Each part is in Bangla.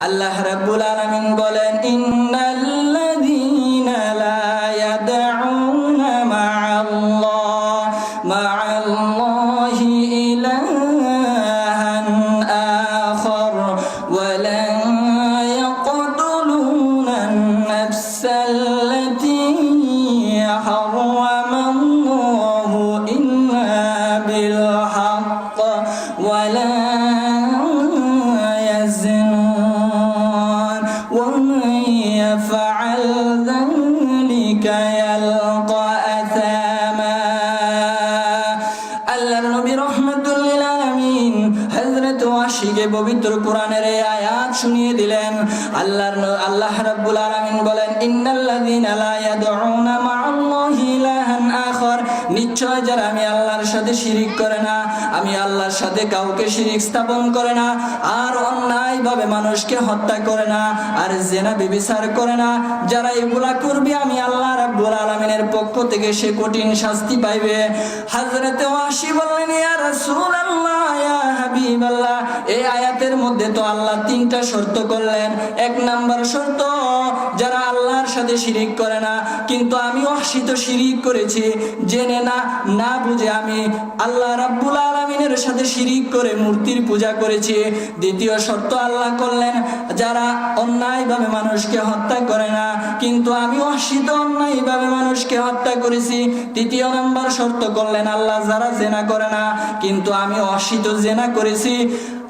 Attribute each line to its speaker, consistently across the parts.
Speaker 1: আল্লাহ রাব্বুল আলামিন বলেন, ইন্নাল্লাযীনা লা ইয়াদউনা মা'আল্লাহ, মা'আল্লাহি ইলাহান আখার, ওয়া লা ইয়াকতুলুনা আন-নাফসাল্লাতী হারামাল্লাহু ইল্লা বিল হাক্ক ওয়া লা আল্লাহর নবী রহমতুল লিল আলামিন হযরত ওয়াশিকে পবিত্র কোরআনের এই আয়াত শুনিয়ে দিলেন। আল্লাহর আল্লাহ রাব্বুল আলামিন বলেন, ইন্নাল্লাযীনা লা ইয়াদউনা আখার নিশ্চয় যারা আমি আল্লাহর সাথে শিরিক করে না, আমি আল্লাহর সাথে কাউকে শিরিক স্থাপন করে না, আর অন্যায় ভাবে মানুষকে হত্যা করে না, আর জেনা বিবিচার করে না, যারা এগুলা করবে, আমি আল্লাহ রাব্বুল আলামিনের পক্ষ থেকে সে কঠিন শাস্তি পাইবে। হযরতে ওয়াসি বললেন, ইয়া রাসূলুল্লাহ, ইয়া হাবিবাল্লাহ। এই আয়াতের মধ্যে তো আল্লাহ তিনটা শর্ত করলেন। এক নাম্বার শর্ত, যারা আল্লাহর সাথে শিরিক করে না, কিন্তু আমি অসিত শিরিক করেছি। জেনে না না বুঝে আমি আল্লাহ রাব্বুল আলামিনের সাথে শিরিক করে মূর্তির পূজা করেছি। দ্বিতীয় শর্ত আল্লাহ করলেন, যারা অন্যায়ভাবে মানুষকে হত্যা করে না, কিন্তু আমি অসিত অন্যায়ভাবে মানুষকে হত্যা করেছি। তৃতীয় নম্বর শর্ত করলেন, আল্লাহ যারা জেনা করে না, কিন্তু আমি অসিত জেনা করেছি।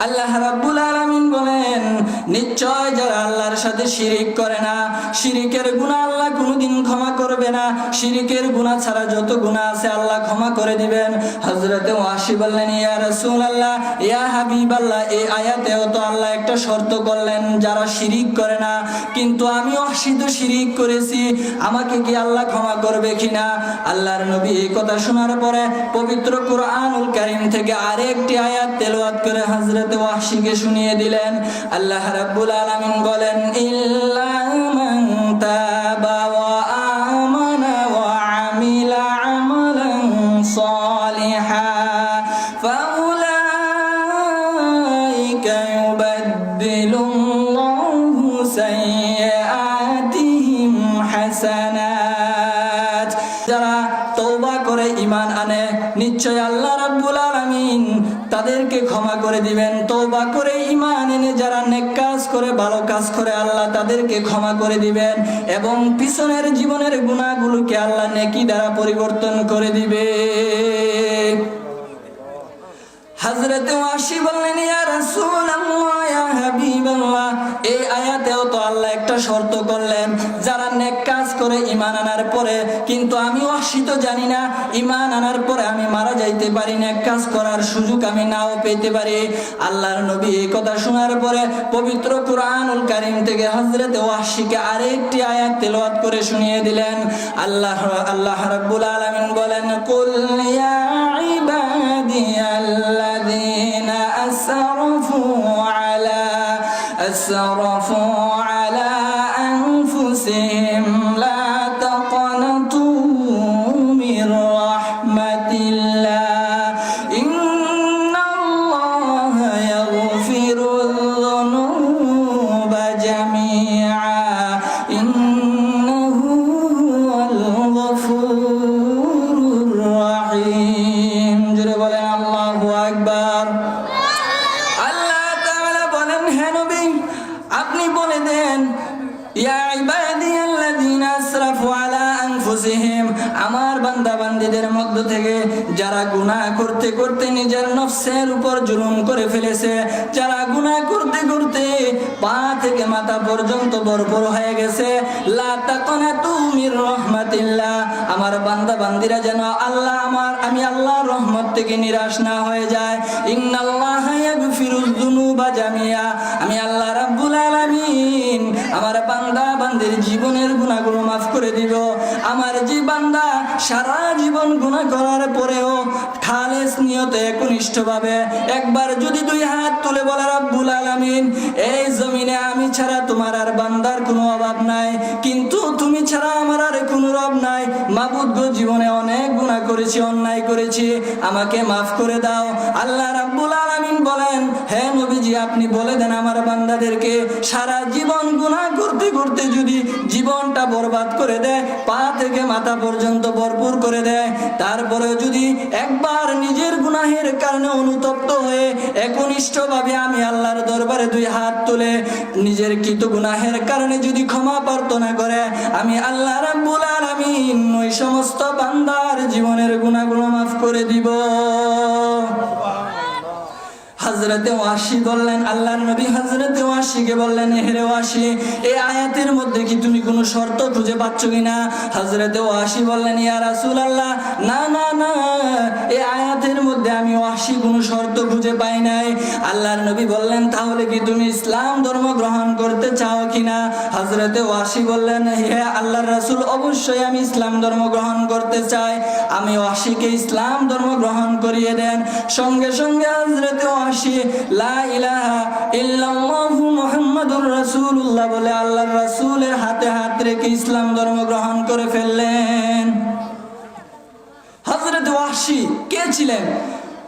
Speaker 1: আল্লাহ রাব্বুল নিশ্চয় যারা আল্লাহর সাথে শিরিক করে না, শিরিকের গুনাহ আল্লাহ কোনোদিন ক্ষমা করবে না। শিরিকের গুনাহ ছাড়া যত গুনাহ আছে আল্লাহ ক্ষমা করে দিবেন। হযরতে ওয়াসি বললেন, ইয়া রাসূলুল্লাহ, ইয়া হাবিবাল্লাহ, এই আয়াতেও তো আল্লাহ একটা শর্ত করলেন, যারা শিরিক করে না। কিন্তু আমি শিরিক করেছি, আমাকে কি আল্লাহ ক্ষমা করবে কিনা? আল্লাহর নবী এই কথা শোনার পরে পবিত্র কোরআনুল কারীম থেকে আরেকটি আয়াত তেলাওয়াত করে হযরত ওয়াহশীকে শুনিয়ে দিলেন। আল্লাহ রাব্বুল রব্বুল আলামিন বলেন যারা করে আনে, নিশ্চয় তাদেরকে ক্ষমা করে দিবেন। তওবা করে ইমান এনে যারা নেক করে, ভালো কাজ করে আল্লাহ তাদেরকে ক্ষমা করে দিবেন এবং পিছনের জীবনের গুণাগুলোকে আল্লাহ নেকি দ্বারা পরিবর্তন করে দিবে। হজরত ওয়াসি বললেন, ইয়া রাসূলুল্লাহ এই আয়াতেও তো আল্লাহ একটা শর্ত করলেন, যারা নেক অন্তরে ইমান আনার পরে, কিন্তু আমি অসিত জানি না ইমান আনার পরে আমি মারা যাইতে পারি না এক কাজ করার সুযোগ আমি নাও পেতে পারি। আল্লাহর নবী এই কথা শোনার পরে পবিত্র কোরআনুল কারিম থেকে হজরত ওয়াসিকে আরেকটি আয়াত তেলোয়াত করে শুনিয়ে দিলেন। আল্লাহ আল্লাহ রাব্বুল আলামিন বলেন, কুল ইয়া ইবাদিয়াল্লাযীনা আসরাফু আলা, আসরা আনফুসিহিম আমার বান্দা বান্দীদের মধ্য থেকে যারা গুনাহ করতে করতে নিজের নফসের উপর জুলুম করে ফেলেছে, যারা গুনাহ করতে করতে পা থেকে মাথা পর্যন্ত ভরপুর হয়ে গেছে রাহমাতিল্লাহ, আমার বান্দা বান্দিরা যেন আল্লাহ আমার, আমি আল্লাহর রহমত থেকে নিরাশ না হয়ে যায়। ইন্নাল্লাহা ইয়াগফিরুয জামিয়া, আমি আল্লাহ আমার বান্দা বান্দের জীবনের গুণাগুলো মাফ করে দিব আমার যে বান্দা সারা জীবন গুণা করার পরেও খালেস নিয়তে একনিষ্ঠভাবে একবার যদি দুই হাত তুলে বলার আব্বুল আলামিন, এই জমিনে আমি ছাড়া তোমার আর বান্দার অভাব নাই। কিন্তু তুমি ছাড়া আমার আর কোনো রব নাই। মাবুদ গো জীবনে অনেক গুণা করেছি, অন্যায় করেছি। আমাকে মাফ করে দাও। আল্লাহ রাব্বুল আলামিন বলেন, হে নবীজি, আপনি বলে দেন আমার বান্দাদেরকে, সারা জীবন গুনাহ করতে করতে যদি জীবনটা বরবাদ করে দেয়, পা থেকে মাথা পর্যন্ত ভরপুর করে দেয় তারপরে যদি একবার গুনাহের কারণে অনুতপ্ত হয়ে একনিষ্ঠভাবে আমি আল্লাহর দরবারে দুই হাত তুলে নিজের কৃত গুনাহের কারণে যদি ক্ষমা প্রার্থনা করে, আমি আল্লাহ রাব্বুল আলামিন ওই সমস্ত বান্দার জীবনের গুনাহগুলো মাফ করে দিব। হজরতে ওয়াসি বললেন, আল্লাহর নবী হজরতে ওয়াসিকে বললেন হেরে ওয়াসি এই আয়াতের মধ্যে কি তুমি কোনো শর্ত খুঁজে পাচ্ছ কিনা? হজরতে ওয়াসি বললেন, ইয়া রাসূল আল্লাহ না না না এই আয়াতের মধ্যে আমি ওয়াসি কোনো শর্ত খুঁজে পাই নাই। আল্লাহর নবী বললেন, তাহলে কি তুমি ইসলাম ধর্ম গ্রহণ করতে চাও কিনা? হজরতে ওয়াসি বললেন, হে আল্লাহর রাসূল, অবশ্যই আমি ইসলাম ধর্ম গ্রহণ করতে চাই। আমি ওয়াসিকে ইসলাম ধর্ম গ্রহণ করিয়ে দেন। সঙ্গে সঙ্গে হজরতে ওয়াসি রেখে ইসলাম ধর্ম গ্রহণ করে ফেললেন। কে ছিলেন?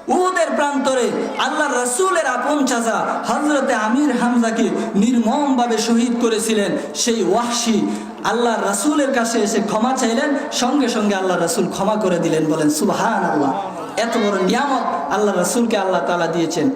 Speaker 1: উহুদের প্রান্তরে আল্লাহ রাসূলের আপন চাচা হজরতে আমির হামজাকে শহীদ করেছিলেন। সেই ওয়াসি আল্লাহ রাসূলের কাছে এসে ক্ষমা চাইলেন, সঙ্গে সঙ্গে আল্লাহ রাসূল ক্ষমা করে দিলেন, বলেন সুবহান আল্লাহ এত বড় নিয়ামত আল্লাহ রাসূলকে আল্লাহ তালা দিয়েছেন।